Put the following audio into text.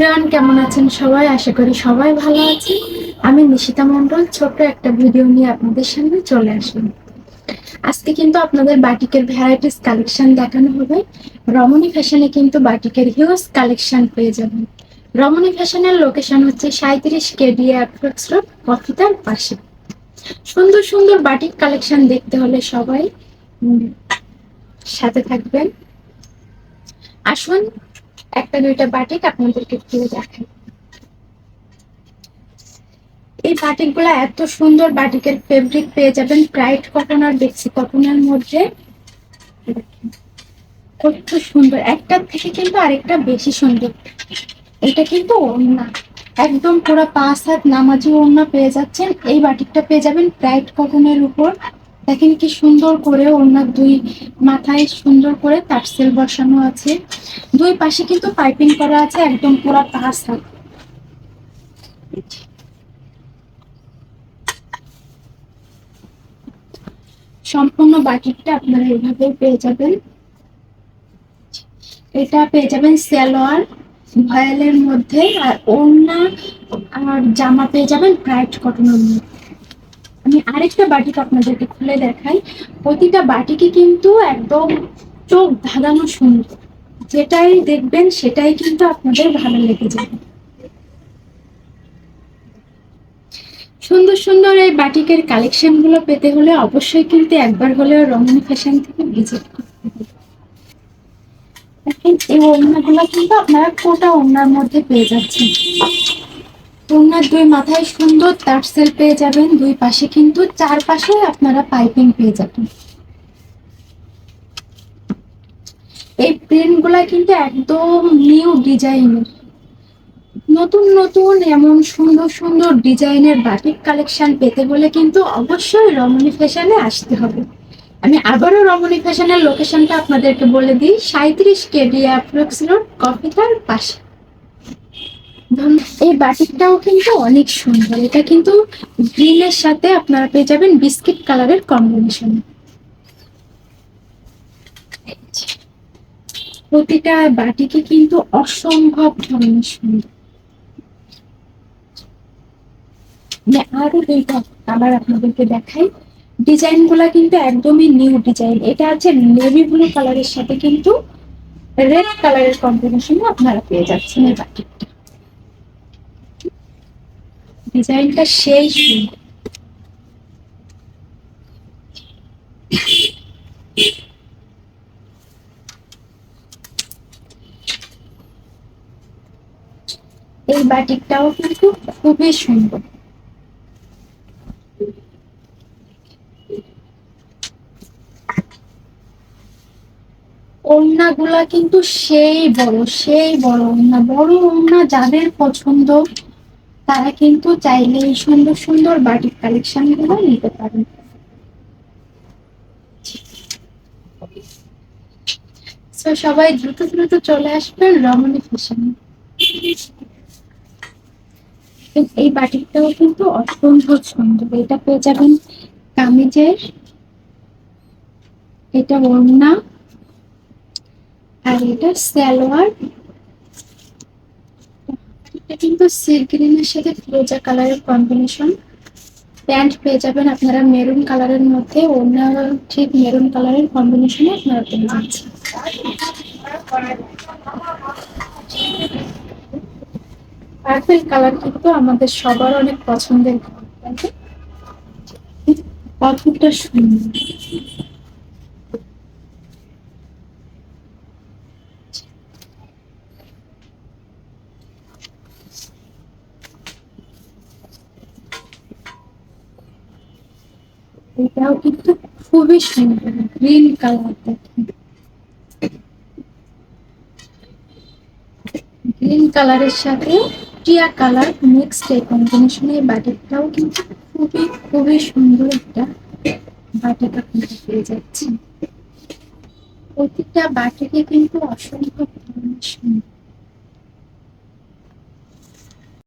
প্রিয়ন কেমন আছেন সবাই? আশা করি সবাই ভালো আছেন। আমি নিশিতা মন্ডল ছোট্ট একটা ভিডিও নিয়ে আপনাদের সামনে চলে আসলাম। আজকে কিন্তু আপনাদের বাটিকের ভ্যারাইটিস কালেকশন দেখানো হবে। রমণী ফ্যাশনে কিন্তু বাটিকের হিউজ কালেকশন পেয়ে যাবেন। রমণী ফ্যাশনের লোকেশন হচ্ছে সাঁত্রিশ কেডি অ্যাপ্রক্স রোড কফিতার পাশে। সুন্দর সুন্দর বাটিক কালেকশন দেখতে হলে সবাই সাথে থাকবেন। আসুন একটা, দুইটা বাটিক আপনাদেরকে খুলে দেখাই। এই বাটিকগুলা এত সুন্দর বাটিকের ফেব্রিক পেয়ে যাবেন ব্রাইট কটন আর বেক্সি কটনের মধ্যে? কত সুন্দর একটার থেকে কিন্তু আরেকটা বেশি সুন্দর। এটা কিন্তু ওড়না, একদম পুরো পাঁচ হাত নামাজি ওড়না পেয়ে যাচ্ছেন। এই বাটিকটা পেয়ে যাবেন ব্রাইট কটনের উপর। দেখেন কি সুন্দর করে ওনার দুই মাথায় সুন্দর করে টার্সেল বসানো আছে। দুই পাশে কিন্তু পাইপিং করা আছে, একদম পুরো হাত সম্পূর্ণ বাটিকটা আপনারা এইভাবে পেয়ে যাবেন। এটা পেয়ে যাবেন সালোয়ার, ভয়েলের মধ্যে, আর ওড়না আর জামা পেয়ে যাবেন ব্রাইট কটনের মধ্যে। আমি আরেকটা বাটিক আপনাদেরকে খুলে দেখাই। প্রতিটা বাটিকে কিন্তু একদম চোখ ধাঁধানো সুন্দর। যেটাই দেখবেন সেটাই কিন্তু আপনাদের ভালো লেগে যাবে। সুন্দর সুন্দর এই বাটিকের কালেকশনগুলো পেতে হলে অবশ্যই কিন্তু একবার হলেও রমণী ফ্যাশন থেকে ভিজিট করতে হবে। এই ওড়নাগুলো কিন্তু আপনারা কোটা ওড়নার মধ্যে পেয়ে যাচ্ছেন। ওড়নার দুই মাথায় সুন্দর টার্সেল পেয়ে যাবেন, দুই পাশে কিন্তু চারপাশে আপনারা পাইপিং পেয়ে যাবেন। এই প্রিন্টগুলা কিন্তু একদম নিউ ডিজাইনের নতুন নতুন, এমন সুন্দর সুন্দর ডিজাইনের বাটিক কালেকশন পেতে হলে কিন্তু অবশ্যই রমণী ফ্যাশনে আসতে হবে। আমি আবারও রমণী ফ্যাশনের লোকেশনটা আপনাদেরকে বলে দিই সাঁত্রিশ কেডি অ্যাপ্রক্স রোড কফিটার পাশে। এই বাটিকটাও কিন্তু অনেক সুন্দর। এটা কিন্তু গ্রিনের সাথে আপনারা পেয়ে যাবেন বিস্কিট কালারের কম্বিনেশন। প্রতিটা বাটিকে কিন্তু অসম্ভব ধরনের সুন্দর। আমি আরও দুইটা কালার আপনাদেরকে দেখাই। ডিজাইনগুলা কিন্তু একদমই নিউ ডিজাইন। এটা আছে নেভি ব্লু কালারের সাথে কিন্তু রেড কালারের কম্বিনেশন আপনারা পেয়ে যাচ্ছেন এই বাটিকটা। ডিজাইনটা সেই সুন্দর। এই বাটিকটাও কিন্তু খুবই সুন্দর। ওড়নাগুলা কিন্তু সেই বড় সেই বড় ওড়না। বড় ওড়না যাদের পছন্দ তারা কিন্তু চাইলে এই সুন্দর সুন্দর কালেকশনগুলো নিতে পারেন। So, সবাই দ্রুত দ্রুত চলে আসবেন রমণী ফ্যাশনে এই বাটিকটাও কিন্তু অসম্ভব সুন্দর। এটা পেয়ে যাবেন কামিজের এটা ওড়না আর এটা সালোয়ার। এটা কিন্তু সি গ্রিনের সাথে ফিরোজা কালারের কম্বিনেশন প্যান্ট পেয়ে যাবেন আপনারা মেরুন কালারের মধ্যে অন্য ঠিক মেরুন কালারের কম্বিনেশনে আপনারা পেয়ে যাচ্ছেন পার্পেল কালার কিন্তু আমাদের সবার অনেক পছন্দের না? সুন্দর এটাও কিন্তু খুবই সুন্দর গ্রিন কালার দেখেন গ্রিন কালারের সাথে টিয়া কালার মিক্সড এই কম্বিনেশনে বাটিকটাও কিন্তু খুবই খুবই সুন্দর একটা বাটিক আপনারা পেয়ে যাচ্ছেন প্রতিটা বাটিকে কিন্তু অসম্ভব